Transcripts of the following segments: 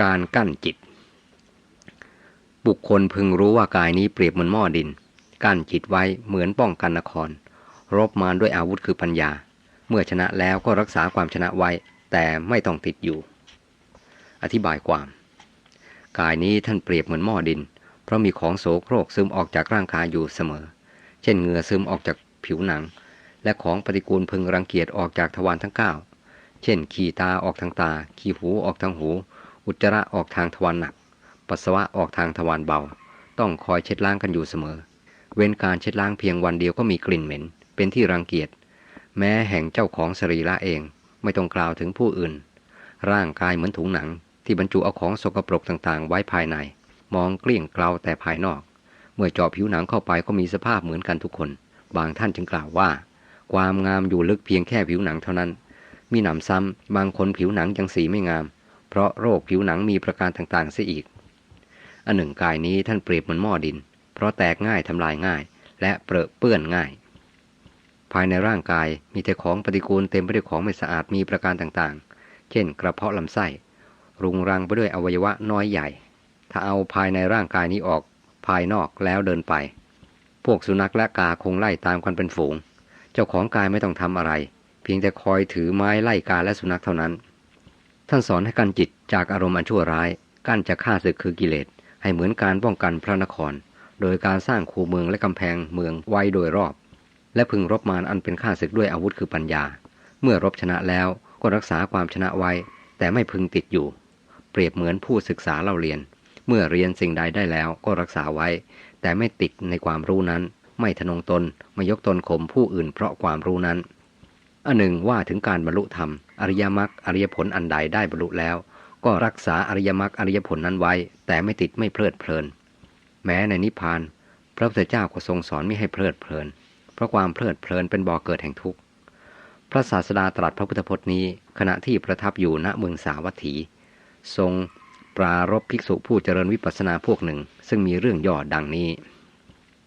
การกั้นจิต บุคคลพึงรู้ว่ากายนี้เปรียบเหมือนหม้อดิน กั้นจิตไว้เหมือนป้องกันนคร รบมารด้วยอาวุธคือปัญญา เมื่อชนะแล้วก็รักษาความชนะไว้ แต่ไม่ต้องติดอยู่ อธิบายความ กายนี้ท่านเปรียบเหมือนหม้อดิน เพราะมีของโสโครกซึมออกจากร่างกายอยู่เสมอ เช่นเหงื่อซึมออกจากผิวหนัง และของปฏิกูลพึงรังเกียจออกจากทวารทั้งเก้าเช่น ขีตาออกทางตา ขีหูออกทางหู อุจจาระออกทางทวารหนัก ปัสสาวะออกทางทวารเบา ต้องคอยเช็ดล้างกันอยู่เสมอ เว้นการเช็ดล้างเพียงวันเดียวก็มีกลิ่นเหม็น เป็นที่รังเกียจ แม้แห่งเจ้าของสรีระเอง ไม่ต้องกล่าวถึงผู้อื่น ร่างกายเหมือนถุงหนัง ที่บรรจุเอาของสกปรกต่างๆ ไว้ภายใน มองเกลี้ยงเกลาแต่ภายนอก เมื่อเจาะผิวหนังเข้าไปก็มีสภาพเหมือนกันทุกคน บางท่านจึงกล่าวว่า ความงามอยู่ลึกเพียงแค่ผิวหนังเท่านั้น มีหนำซ้ำบางคนผิวหนังยังสีไม่งาม เพราะโรคผิวหนังมีประการต่างๆเสียอีก อันหนึ่งกายนี้ท่านเปรียบเหมือนหม้อดิน เพราะแตกง่ายทำลายง่าย และเปรอะเปื้อนง่าย ภายในร่างกายมีแต่ของปฏิกูลเต็มไปด้วยของไม่สะอาดมีประการต่างๆ เช่น กระเพาะลำไส้ รุงรังไปด้วยอวัยวะน้อยใหญ่ ถ้าเอาภายในร่างกายนี้ออกภายนอกแล้วเดินไป พวกสุนัขและกาคงไล่ตามกันเป็นฝูง เจ้าของกายไม่ต้องทำอะไร เพียงแต่คอยถือไม้ไล่กาและสุนัขเท่านั้น ท่านสอนให้กันจิตจากอารมณ์อันชั่วร้าย กั้นจะฆ่าศึกคือกิเลส ให้เหมือนการป้องกันพระนคร โดยการสร้างคูเมืองและกำแพงเมืองไว้โดยรอบ และพึงรบมารอันเป็นฆ่าศึกด้วยอาวุธคือปัญญา เมื่อรบชนะแล้วก็รักษาความชนะไว้ แต่ไม่พึงติดอยู่ เปรียบเหมือนผู้ศึกษาเล่าเรียน เมื่อเรียนสิ่งใดได้แล้วก็รักษาไว้ แต่ไม่ติดในความรู้นั้น ไม่ทะนงตนไม่ยกตนข่มผู้อื่นเพราะความรู้นั้น อันหนึ่งว่าถึงการบรรลุธรรม อริยมรรคอริยผลอันใดได้บรรลุแล้ว ก็รักษาอริยมรรคอริยผลนั้นไว้ แต่ไม่ติดไม่เพลิดเพลิน แม้ในนิพพาน พระพุทธเจ้าก็ทรงสอนไม่ให้เพลิดเพลิน เพราะความเพลิดเพลินเป็นบ่อเกิดแห่งทุกข์พระศาสดาตรัสพระพุทธพจน์นี้ ขณะที่ประทับอยู่ณเมืองสาวัตถี ทรงปรารบภิกษุผู้เจริญวิปัสสนาพวกหนึ่ง ซึ่งมีเรื่องย่อดังนี้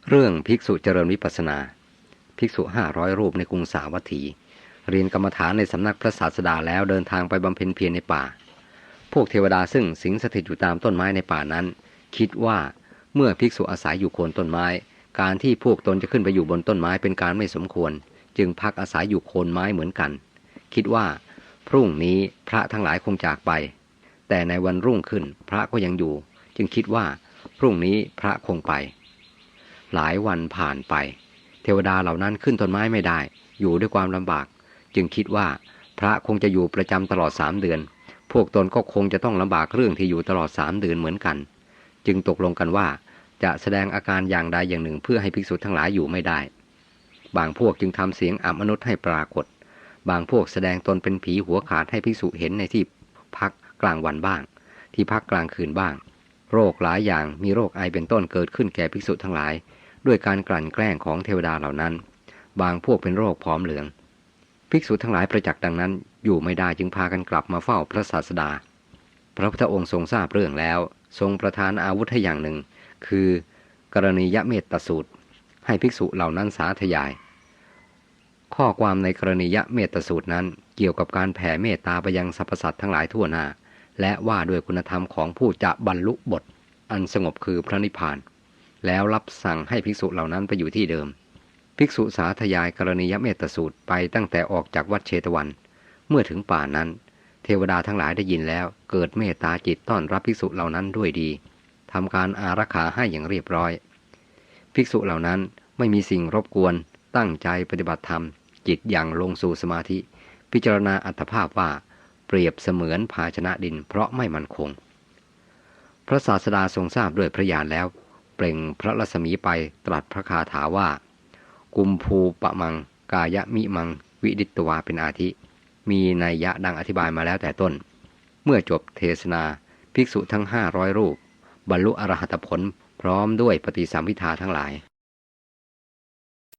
เรื่องภิกษุเจริญวิปัสสนา ภิกษุห้าร้อยรูปในกรุงสาวัตถี เรียนกรรมฐานในสำนักพระศาสดาแล้วเดินทางไปบำเพ็ญเพียรในป่า พวกเทวดาซึ่งสิงสถิตอยู่ตามต้นไม้ในป่านั้น คิดว่าเมื่อภิกษุอาศัยอยู่โคนต้นไม้ การที่พวกตนจะขึ้นไปอยู่บนต้นไม้เป็นการไม่สมควร จึงพักอาศัยอยู่โคนไม้เหมือนกัน คิดว่าพรุ่งนี้พระทั้งหลายคงจากไป แต่ในวันรุ่งขึ้นพระก็ยังอยู่ จึงคิดว่าพรุ่งนี้พระคงไป หลายวันผ่านไป เทวดาเหล่านั้นขึ้นต้นไม้ไม่ได้ อยู่ด้วยความลำบาก จึงคิดว่าพระคงจะอยู่ประจำตลอดสามเดือน พวกตนก็คงจะต้องลำบากเรื่องที่อยู่ตลอดสามเดือนเหมือนกัน จึงตกลงกันว่าจะแสดงอาการอย่างใดอย่างหนึ่งเพื่อให้ภิกษุทั้งหลายอยู่ไม่ได้ บางพวกจึงทำเสียงอับมนุษย์ให้ปรากฏ บางพวกแสดงตนเป็นผีหัวขาดให้ภิกษุเห็นในที่พักกลางวันบ้าง ที่พักกลางคืนบ้าง โรคหลายอย่างมีโรคไอเป็นต้นเกิดขึ้นแก่ภิกษุทั้งหลาย ด้วยการกลั่นแกล้งของเทวดาเหล่านั้น บางพวกเป็นโรคผอมเหลือง ภิกษุทั้งหลายประจักษ์ดังนั้น อยู่ไม่ได้จึงพากันกลับมาเฝ้าพระศาสดา พระพุทธองค์ทรงทราบเรื่องแล้ว ทรงประทานอาวุธให้อย่างหนึ่ง คือกรณียเมตตสูตร ให้ภิกษุเหล่านั้นสาธยาย ข้อความในกรณียเมตตสูตรนั้น เกี่ยวกับการแผ่เมตตาไปยังสรรพสัตว์ทั้งหลายทั่วหน้า และว่าด้วยคุณธรรมของผู้จะบรรลุบท อันสงบคือพระนิพพาน แล้วรับสั่งให้ภิกษุเหล่านั้นไปอยู่ที่เดิม ภิกษุสาธยายกรณียเมตตสูตรไปตั้งแต่ออกจากวัดเชตวัน เมื่อถึงป่านั้น เทวดาทั้งหลายได้ยินแล้ว เกิดเมตตาจิตต้อนรับภิกษุเหล่านั้นด้วยดีทำการอารักขาให้อย่างเรียบร้อย ภิกษุเหล่านั้นไม่มีสิ่งรบกวน ตั้งใจปฏิบัติธรรม จิตอย่างลงสู่สมาธิ พิจารณาอัตภาพว่า เปรียบเสมือนภาชนะดิน เพราะไม่มั่นคง พระศาสดาทรงทราบด้วยพระญาณแล้ว เปล่งพระรัศมีไปตรัสพระคาถาว่า กุมภูปะมัง กายะมิมัง วิดิตวาเป็นอาทิ มีนัยยะดังอธิบายมาแล้วแต่ต้น เมื่อจบเทศนา ภิกษุทั้งห้าร้อยรูป บรรลุอรหัตผลพร้อมด้วยปฏิสัมพิทาทั้งหลาย